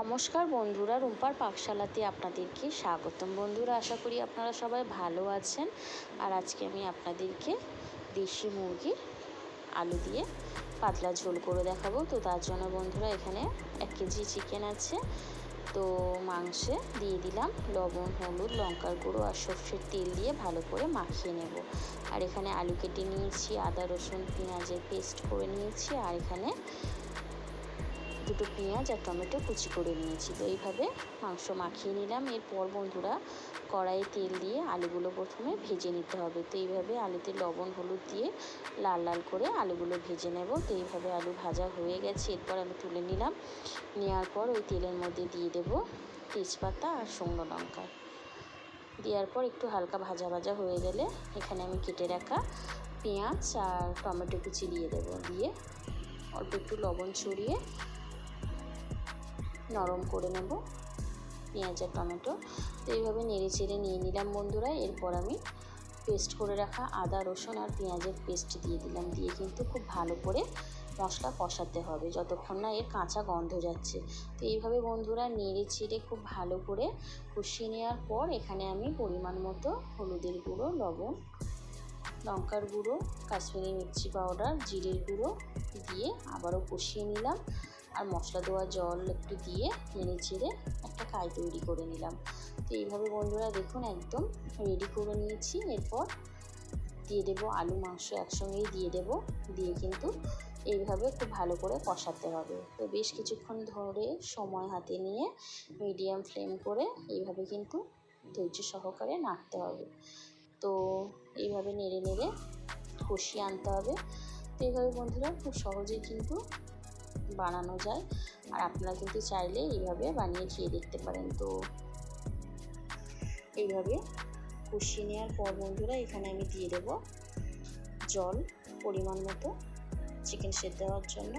নমস্কার বন্ধুরা, রুম্পার পাকশালাতে আপনাদেরকে স্বাগতম। বন্ধুরা, আশা করি আপনারা সবাই ভালো আছেন। আর আজকে আমি আপনাদেরকে দেশি মুরগির আলু দিয়ে পাতলা ঝোল করে দেখাবো। তো তার জন্য বন্ধুরা, এখানে এক কেজি চিকেন আছে। তো মাংসে দিয়ে দিলাম লবণ, হলুদ, লঙ্কার গুঁড়ো আর সর্ষের তেল দিয়ে ভালো করে মাখিয়ে নেব। আর এখানে আলু কেটে নিয়েছি, আদা, রসুন, পেঁয়াজের পেস্ট করে নিয়েছি। আর এখানে দুটো পেঁয়াজ আর টমেটো কুচি করে নিয়েছি। তো এইভাবে মাংস মাখিয়ে নিলাম। এরপর বন্ধুরা কড়াইয়ে তেল দিয়ে আলুগুলো প্রথমে ভেজে নিতে হবে। তো এইভাবে আলুতে লবণ, হলুদ দিয়ে লাল লাল করে আলুগুলো ভেজে নেব। তো এইভাবে আলু ভাজা হয়ে গেছে। এরপর আমি তুলে নিলাম। নেওয়ার পর ওই তেলের মধ্যে দিয়ে দেব তেজপাতা আর শুকনো লঙ্কা। দেওয়ার পর একটু হালকা ভাজা ভাজা হয়ে গেলে এখানে আমি কেটে রাখা পেঁয়াজ আর টমেটো কুচি দিয়ে দেবো। দিয়ে অল্প একটু লবণ ছড়িয়ে নরম করে নেব পেঁয়াজ আর টমেটো। তো এইভাবে নেড়ে চেড়ে নিয়ে নিলাম বন্ধুরা। এরপর আমি পেস্ট করে রাখা আদা, রসুন আর পেঁয়াজের পেস্ট দিয়ে দিলাম। দিয়ে কিন্তু খুব ভালো করে মশলা কষাতে হবে যতক্ষণ না এর কাঁচা গন্ধ যাচ্ছে। তো এইভাবে বন্ধুরা নেড়ে চেড়ে খুব ভালো করে কষিয়ে নেওয়ার পর এখানে আমি পরিমাণ মতো হলুদের গুঁড়ো, লবণ, লঙ্কার গুঁড়ো, কাশ্মীরি মির্চি পাউডার, জিরের গুঁড়ো দিয়ে আবারও কষিয়ে নিলাম। আর মশলা দেওয়া জল একটু দিয়ে নেড়ে চেড়ে একটা কাই তৈরি করে নিলাম। তো এইভাবে বন্ধুরা দেখুন একদম রেডি করে নিয়েছি। এরপর দিয়ে দেবো আলু, মাংস একসঙ্গেই দিয়ে দেব। দিয়ে কিন্তু এইভাবে খুব ভালো করে কষাতে হবে। তো বেশ কিছুক্ষণ ধরে সময় হাতে নিয়ে মিডিয়াম ফ্লেম করে এইভাবে কিন্তু ধৈর্য সহকারে নাড়তে হবে। তো এইভাবে নেড়ে নেড়ে কষিয়ে আনতে হবে। তো এইভাবে বন্ধুরা খুব সহজেই কিন্তু বানানো যায়। আর আপনারা কিন্তু চাইলে এইভাবে বানিয়ে খেয়ে দেখতে পারেন। তো এইভাবে কষিয়ে নেওয়ার পর বন্ধুরা, এখানে আমি দিয়ে দেব জল পরিমাণ মতো চিকেন সেদ্ধ হওয়ার জন্য।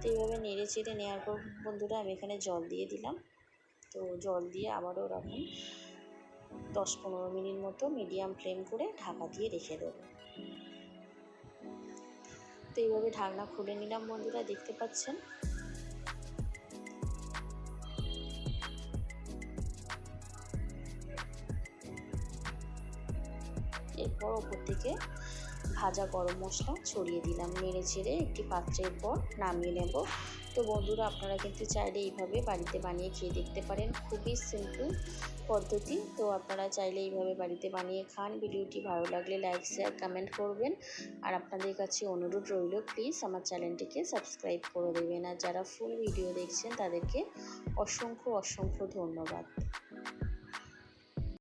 তো এইভাবে নেড়ে চেড়ে নেওয়ার পর বন্ধুরা, আমি এখানে জল দিয়ে দিলাম। তো জল দিয়ে আবারও ওরকম দশ পনেরো মিনিট মতো মিডিয়াম ফ্লেম করে ঢাকা দিয়ে রেখে দেবো। তো এইভাবে ঢাকনা খুলে নিলাম বন্ধুরা দেখতে পাচ্ছেন? এরপর ওপর থেকে ভাজা গরম মশলা ছড়িয়ে দিলাম। নেড়ে ছেড়ে একটি পাত্রের পর নামিয়ে নেব। তো বন্ধুরা, আপনারা কিন্তু চাইলে এইভাবে বাড়িতে বানিয়ে খেয়ে দেখতে পারেন। খুবই সিম্পল পদ্ধতি। তো আপনারা চাইলে এইভাবে বাড়িতে বানিয়ে খান। ভিডিওটি ভালো লাগলে লাইক শেয়ার কমেন্ট করবেন। আর আপনাদের কাছে অনুরোধ রইল প্লিজ আমার চ্যানেলটিকে সাবস্ক্রাইব করে দেবেন। আর যারা ফুল ভিডিও দেখছেন, তাদেরকে অসংখ্য অসংখ্য ধন্যবাদ।